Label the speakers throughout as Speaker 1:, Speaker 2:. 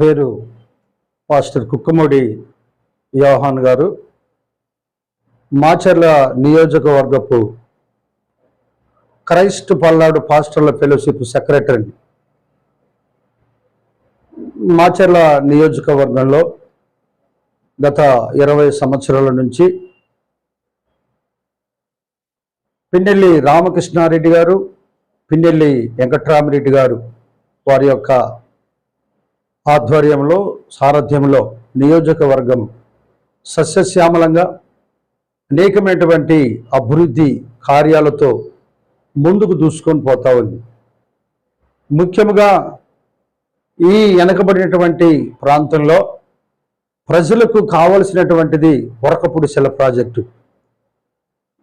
Speaker 1: పేరు పాస్టర్ కుక్కమూడి యోహాన్ గారు. మాచర్ల నియోజకవర్గపు క్రైస్ట్ పల్నాడు పాస్టర్ల ఫెలోషిప్ సెక్రటరీ. మాచర్ల నియోజకవర్గంలో గత ఇరవై సంవత్సరాల నుంచి పిన్నెల్లి రామకృష్ణారెడ్డి గారు పిన్నెల్లి వెంకట్రామరెడ్డి గారు వారి యొక్క ఆధ్వర్యంలో సారథ్యంలో నియోజకవర్గం సస్యశ్యామలంగా అనేకమైనటువంటి అభివృద్ధి కార్యాలతో ముందుకు దూసుకొని పోతా ఉంది. ముఖ్యంగా ఈ వెనకబడినటువంటి ప్రాంతంలో ప్రజలకు కావలసినటువంటిది వరకపుడి సెల ప్రాజెక్టు.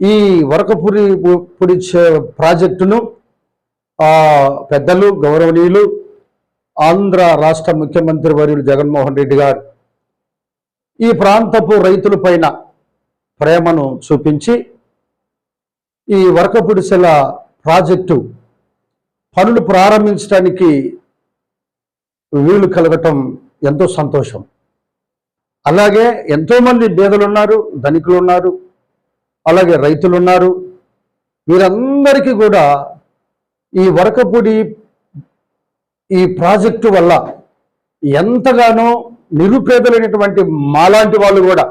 Speaker 1: ఈ వరకపురి పుడి ప్రాజెక్టును ఆ, పెద్దలు గౌరవనీయులు ఆంధ్ర రాష్ట్ర ముఖ్యమంత్రి వర్యులు జగన్మోహన్ రెడ్డి గారు ఈ ప్రాంతపు రైతుల పైన ప్రేమను చూపించి ఈ వరకపుడిసెల ప్రాజెక్టు పనులు ప్రారంభించడానికి వీలు కలగటం ఎంతో సంతోషం. అలాగే ఎంతోమంది బేదలు ఉన్నారు ధనికులు ఉన్నారు అలాగే రైతులు ఉన్నారు వీరందరికీ కూడా ఈ వరకపూడి ఈ ప్రాజెక్టు వల్ల ఎంతగానో నిరుపేదలైనటువంటి మాలాంటి వాళ్ళు కూడా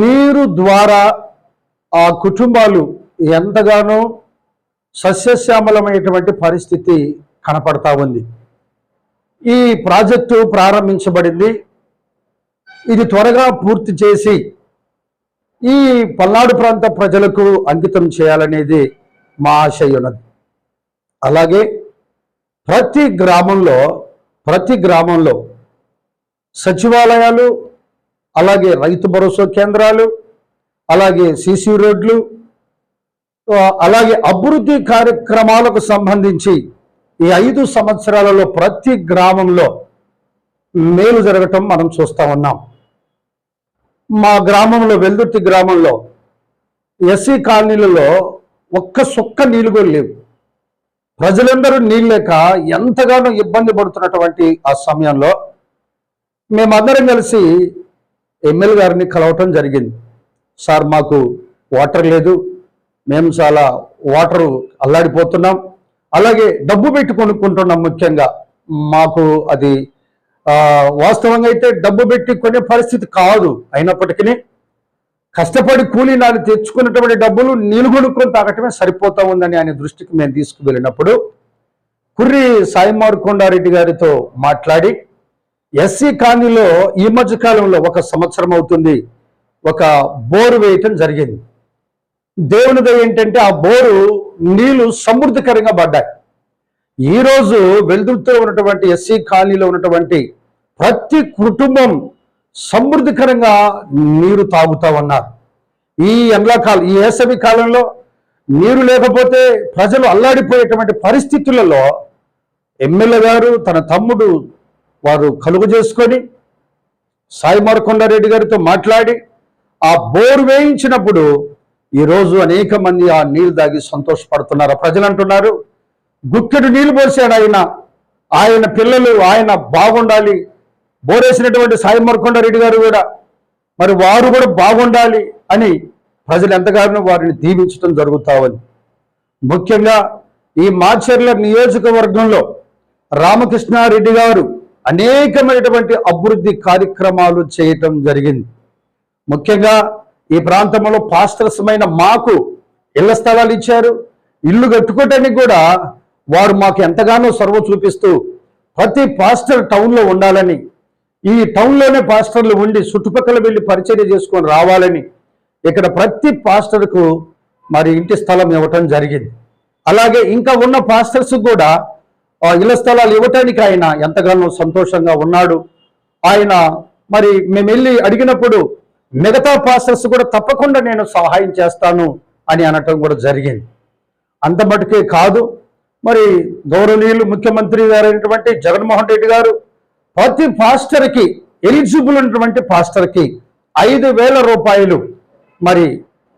Speaker 1: నీరు ద్వారా ఆ కుటుంబాలు ఎంతగానో సస్యశ్యామలమైనటువంటి పరిస్థితి కనపడతా ఉంది. ఈ ప్రాజెక్టు ప్రారంభించబడింది. ఇది త్వరగా పూర్తి చేసి ఈ పల్నాడు ప్రాంత ప్రజలకు అంకితం చేయాలనేది మా ఆశయ ఉన్నది అలాగే ప్రతి గ్రామంలో ప్రతి గ్రామంలో సచివాలయాలు అలాగే రైతు భరోసా కేంద్రాలు అలాగే సీసీ రోడ్లు అలాగే అభివృద్ధి కార్యక్రమాలకు సంబంధించి ఈ ఐదు సంవత్సరాలలో ప్రతి గ్రామంలో మేలు జరగటం మనం చూస్తా ఉన్నాం. మా గ్రామంలో వెల్దుర్తి గ్రామంలో ఎస్సీ కాలనీలలో ఒక్క సుక్క నీళ్ళు కూడా లేవు. ప్రజలందరూ నీళ్ళు లేక ఎంతగానో ఇబ్బంది పడుతున్నటువంటి ఆ సమయంలో మేమందరం కలిసి ఎమ్మెల్యే గారిని కలవటం జరిగింది. సార్ మాకు వాటర్ లేదు. మేము చాలా వాటర్ అల్లాడిపోతున్నాం. అలాగే డబ్బు పెట్టి కొనుక్కుంటున్నాం ముఖ్యంగా. మాకు అది వాస్తవంగా అయితే డబ్బు పెట్టి కొనే పరిస్థితి కాదు అయినప్పటికీ. కష్టపడి కూలీ నాడు తెచ్చుకున్నటువంటి డబ్బులు నీళ్ళు తాగటమే సరిపోతా ఉందని ఆయన దృష్టికి మేము తీసుకువెళ్ళినప్పుడు కుర్రి సాయిమార్ కొండారెడ్డి గారితో మాట్లాడి ఎస్సీ కాలనీలో ఈ మధ్య కాలంలో ఒక సంవత్సరం అవుతుంది ఒక బోరు వేయటం జరిగింది. దేవుని దయ ఏంటంటే ఆ బోరు నీళ్ళు సమృద్ధికరంగా పడ్డాయి. ఈ రోజు ఉన్నటువంటి ఎస్సీ కాలనీలో ఉన్నటువంటి ప్రతి కుటుంబం సమృద్ధికరంగా నీరు తాగుతా ఉన్నారు. ఈ ఎండాకాలం ఈ వేసవి కాలంలో నీరు లేకపోతే ప్రజలు అల్లాడిపోయేటువంటి పరిస్థితులలో ఎమ్మెల్యే గారు తన తమ్ముడు వారు కలుగు చేసుకొని సాయి మరకొండారెడ్డి గారితో మాట్లాడి ఆ బోరు వేయించినప్పుడు ఈరోజు అనేక మంది ఆ నీళ్ళు తాగి సంతోషపడుతున్నారు. ప్రజలు అంటున్నారు గుక్కెడు నీళ్ళు పోసాడు ఆయన. ఆయన పిల్లలు ఆయన బాగుండాలి. బోరేసినటువంటి సాయి మరకొండారెడ్డి గారు కూడా మరి వారు కూడా బాగుండాలి అని ప్రజలు ఎంతగానో వారిని దీవించడం జరుగుతావని ముఖ్యంగా ఈ మాచర్ల నియోజకవర్గంలో రామకృష్ణారెడ్డి గారు అనేకమైనటువంటి అభివృద్ధి కార్యక్రమాలు చేయటం జరిగింది. ముఖ్యంగా ఈ ప్రాంతంలో పాస్టర్సమైన మాకు ఇళ్ళ స్థలాలు ఇచ్చారు. ఇల్లు కట్టుకోవటానికి కూడా వారు మాకు ఎంతగానో సర్వ చూపిస్తూ ప్రతి పాస్టర్ టౌన్లో ఉండాలని ఈ టౌన్లోనే పాస్టర్లు ఉండి చుట్టుపక్కల వెళ్ళి పరిచర్య చేసుకొని రావాలని ఇక్కడ ప్రతి పాస్టర్కు మరి ఇంటి స్థలం ఇవ్వటం జరిగింది. అలాగే ఇంకా ఉన్న పాస్టర్స్ కూడా ఆ ఇళ్ళ స్థలాలు ఇవ్వటానికి ఆయన ఎంతగానో సంతోషంగా ఉన్నాడు. ఆయన మరి మేము వెళ్ళి అడిగినప్పుడు మిగతా పాస్టర్స్ కూడా తప్పకుండా నేను సహాయం చేస్తాను అని అనటం కూడా జరిగింది. అంత మటుకే కాదు. మరి గౌరవనీయులు ముఖ్యమంత్రి గారైనటువంటి జగన్మోహన్ రెడ్డి గారు ప్రతి పాస్టర్కి ఎలిజిబుల్ ఉన్నటువంటి పాస్టర్కి ఐదు వేల రూపాయలు మరి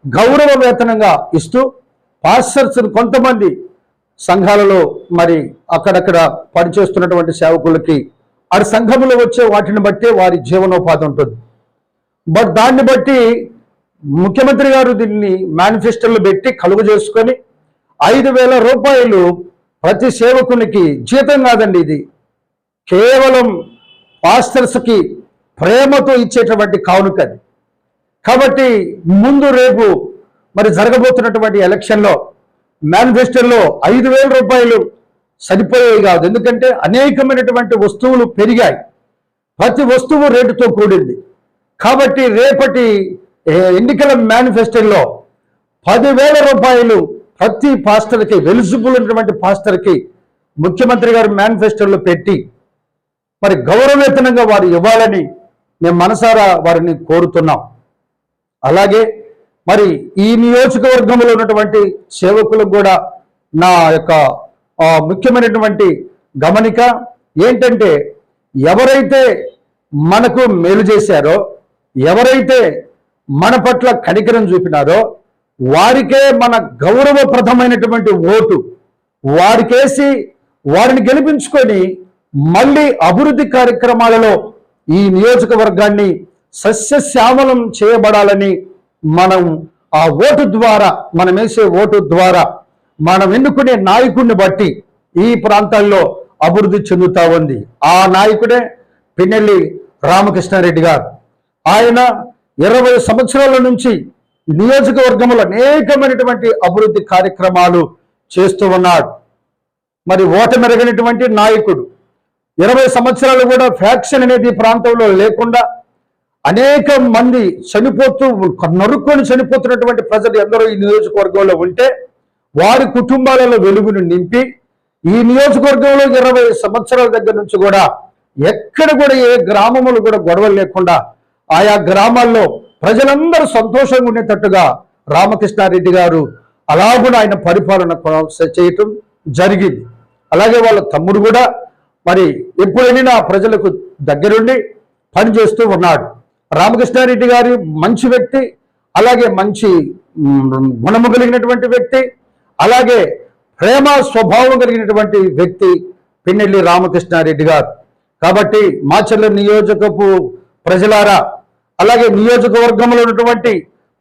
Speaker 1: గౌరవ వేతనంగా ఇస్తూ పాస్టర్స్ కొంతమంది సంఘాలలో మరి అక్కడక్కడ పనిచేస్తున్నటువంటి సేవకులకి ఆ సంఘములో వచ్చే వాటిని బట్టే వారి జీవనోపాధి ఉంటుంది. బట్ దాన్ని బట్టి ముఖ్యమంత్రి గారు దీన్ని మేనిఫెస్టోలో పెట్టి కలుగు చేసుకొని ఐదు వేల రూపాయలు ప్రతి సేవకునికి జీతం కాదండి ఇది. కేవలం పాస్టర్స్కి ప్రేమతో ఇచ్చేటువంటి కానుక అది. కాబట్టి ముందు రేపు మరి జరగబోతున్నటువంటి ఎలక్షన్లో మేనిఫెస్టోలో ఐదు వేల రూపాయలు సరిపోయేవి కాదు. ఎందుకంటే అనేకమైనటువంటి వస్తువులు పెరిగాయి. ప్రతి వస్తువు రేటుతో కూడింది. కాబట్టి రేపటి ఎన్నికల మేనిఫెస్టోలో పదివేల రూపాయలు ప్రతి పాస్టర్కి వెలిజిబుల్ ఉన్నటువంటి పాస్టర్కి ముఖ్యమంత్రి గారు మేనిఫెస్టోలో పెట్టి మరి గౌరవవేతనంగా వారు ఇవ్వాలని మేము మనసారా వారిని కోరుతున్నాం. అలాగే మరి ఈ నియోజకవర్గంలో ఉన్నటువంటి సేవకులకు కూడా నా యొక్క ముఖ్యమైనటువంటి గమనిక ఏంటంటే ఎవరైతే మనకు మేలు చేశారో ఎవరైతే మన పట్ల కనికరం చూపినారో వారికే మన గౌరవప్రదమైనటువంటి ఓటు వారికేసి వారిని గెలిపించుకొని మళ్ళీ అభివృద్ధి కార్యక్రమాలలో ఈ నియోజకవర్గాన్ని సస్యశ్యామలం చేయబడాలని మనం ఆ ఓటు ద్వారా మనం వేసే ఓటు ద్వారా మనం ఎన్నుకునే నాయకుడిని బట్టి ఈ ప్రాంతాల్లో అభివృద్ధి చెందుతా ఉంది. ఆ నాయకుడే పిన్నెల్లి రామకృష్ణారెడ్డి గారు. ఆయన ఇరవై సంవత్సరాల నుంచి నియోజకవర్గంలో అనేకమైనటువంటి అభివృద్ధి కార్యక్రమాలు చేస్తూ ఉన్నాడు. మరి ఓటమెరగనటువంటి నాయకుడు ఇరవై సంవత్సరాలు కూడా ఫ్యాక్షన్ అనేది ఈ ప్రాంతంలో లేకుండా అనేక మంది చనిపోతూ నరుక్కొని చనిపోతున్నటువంటి ప్రజలు ఎందరో ఈ నియోజకవర్గంలో ఉంటే వారి కుటుంబాలలో వెలుగును నింపి ఈ నియోజకవర్గంలో ఇరవై సంవత్సరాల దగ్గర నుంచి కూడా ఎక్కడ కూడా ఏ గ్రామములు కూడా గొడవలు లేకుండా ఆయా గ్రామాల్లో ప్రజలందరూ సంతోషంగా ఉండేటట్టుగా రామకృష్ణారెడ్డి గారు అలా కూడా ఆయన పరిపాలన చేయటం జరిగింది. అలాగే వాళ్ళ తమ్ముడు కూడా మరి ఎప్పుడైనా ప్రజలకు దగ్గరుండి పనిచేస్తూ ఉన్నాడు. రామకృష్ణారెడ్డి గారి మంచి వ్యక్తి అలాగే మంచి గుణము కలిగినటువంటి వ్యక్తి అలాగే ప్రేమ స్వభావం కలిగినటువంటి వ్యక్తి పిన్నెల్లి రామకృష్ణారెడ్డి గారు. కాబట్టి మాచర్ల నియోజకపు ప్రజలారా అలాగే నియోజకవర్గంలో ఉన్నటువంటి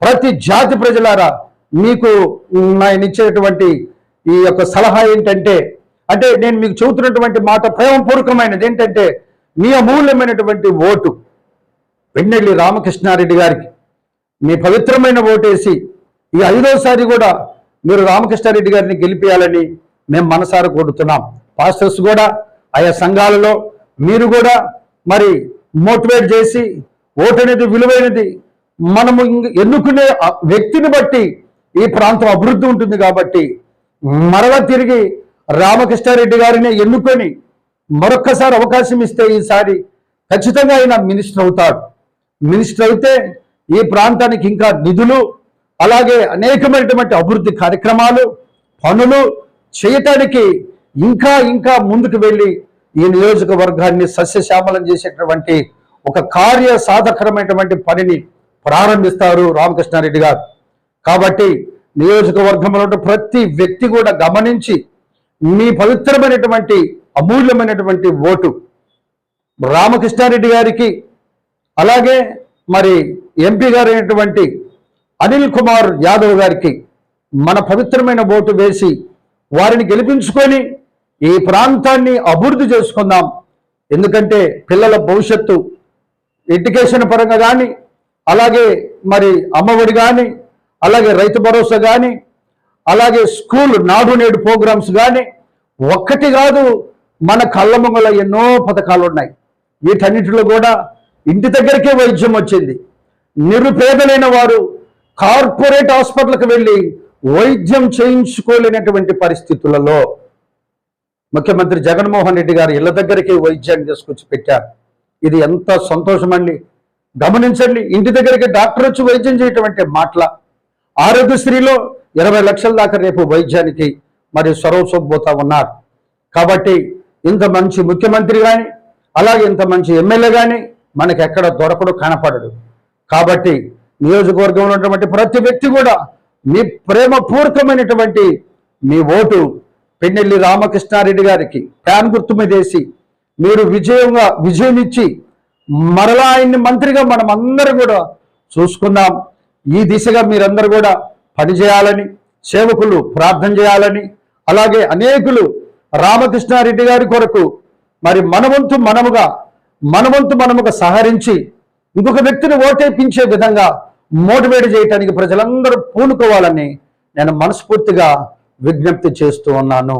Speaker 1: ప్రతి జాతి ప్రజలారా మీకు నేను ఇచ్చేటువంటి ఈ యొక్క సలహా ఏంటంటే అంటే నేను మీకు చెబుతున్నటువంటి మాట ప్రేమపూర్వకమైనది. ఏంటంటే మీ అమూల్యమైనటువంటి ఓటు వెన్నెల్లి రామకృష్ణారెడ్డి గారికి మీ పవిత్రమైన ఓటేసి ఈ ఐదోసారి కూడా మీరు రామకృష్ణారెడ్డి గారిని గెలిపేయాలని మేము మనసారా కోరుతున్నాం. పాస్టర్స్ కూడా ఆయా సంఘాలలో మీరు కూడా మరి మోటివేట్ చేసి ఓటు అనేది విలువైనది. మనము ఎన్నుకునే వ్యక్తిని బట్టి ఈ ప్రాంతం అభివృద్ధి ఉంటుంది కాబట్టి మరలా తిరిగి రామకృష్ణారెడ్డి గారిని ఎన్నుకొని మరొక్కసారి అవకాశం ఇస్తే ఈసారి ఖచ్చితంగా ఆయన మినిస్టర్ అవుతాడు. మినిస్టర్ అయితే ఈ ప్రాంతానికి ఇంకా నిధులు అలాగే అనేకమైనటువంటి అభివృద్ధి కార్యక్రమాలు పనులు చేయటానికి ఇంకా ఇంకా ముందుకు వెళ్ళి ఈ నియోజకవర్గాన్ని సస్యశ్యామలం చేసేటటువంటి ఒక కార్య సాధకరమైనటువంటి పనిని ప్రారంభిస్తారు రామకృష్ణారెడ్డి గారు. కాబట్టి నియోజకవర్గంలో ప్రతి వ్యక్తి కూడా గమనించి మీ పవిత్రమైనటువంటి అమూల్యమైనటువంటి ఓటు రామకృష్ణారెడ్డి గారికి అలాగే మరి ఎంపీ గారు అయినటువంటి అనిల్ కుమార్ యాదవ్ గారికి మన పవిత్రమైన ఓటు వేసి వారిని గెలిపించుకొని ఈ ప్రాంతాన్ని అభివృద్ధి చేసుకుందాం. ఎందుకంటే పిల్లల భవిష్యత్తు ఎడ్యుకేషన్ పరంగా కానీ అలాగే మరి అమ్మఒడి కానీ అలాగే రైతు భరోసా కానీ అలాగే స్కూల్ నాడు నేడు ప్రోగ్రామ్స్ కానీ ఒక్కటి కాదు మన కళ్ళమంగళ ఎన్నో పథకాలు ఉన్నాయి వీటన్నిటిలో కూడా ఇంటి దగ్గరికే వైద్యం వచ్చింది. నిరుపేదలైన వారు కార్పొరేట్ హాస్పిటల్కి వెళ్ళి వైద్యం చేయించుకోలేనటువంటి పరిస్థితులలో ముఖ్యమంత్రి జగన్మోహన్ రెడ్డి గారు ఇళ్ళ దగ్గరికి వైద్యాన్ని తీసుకొచ్చి పెట్టారు. ఇది ఎంత సంతోషమండి గమనించండి ఇంటి దగ్గరికి డాక్టర్ వచ్చి వైద్యం చేయటం అంటే మాటల. ఆరోగ్యశ్రీలో ఇరవై లక్షల దాకా రేపు వైద్యానికి మరి సొరవసోపోతా ఉన్నారు. కాబట్టి ఇంత మంచి ముఖ్యమంత్రి కానీ అలాగే ఇంత మంచి ఎమ్మెల్యే కానీ మనకి ఎక్కడ దొరకడు కనపడడు. కాబట్టి నియోజకవర్గంలో ఉన్నటువంటి ప్రతి వ్యక్తి కూడా మీ ప్రేమపూర్వకమైనటువంటి మీ ఓటు పెన్నెల్లి రామకృష్ణారెడ్డి గారికి ప్యాన్ గుర్తు మీద వేసి మీరు విజయంగా విజయం ఇచ్చి మరలా ఆయన్ని మంత్రిగా మనం అందరం కూడా చూసుకుందాం. ఈ దిశగా మీరందరూ కూడా పనిచేయాలని సేవకులు ప్రార్థన చేయాలని అలాగే అనేకులు రామకృష్ణారెడ్డి గారి కొరకు మరి మనవంతు మనముగా మనవంతు మనముగా సహరించి ఇంకొక వ్యక్తిని ఓటేపించే విధంగా మోటివేట్ చేయటానికి ప్రజలందరూ పూనుకోవాలని నేను మనస్ఫూర్తిగా విజ్ఞప్తి చేస్తూ ఉన్నాను.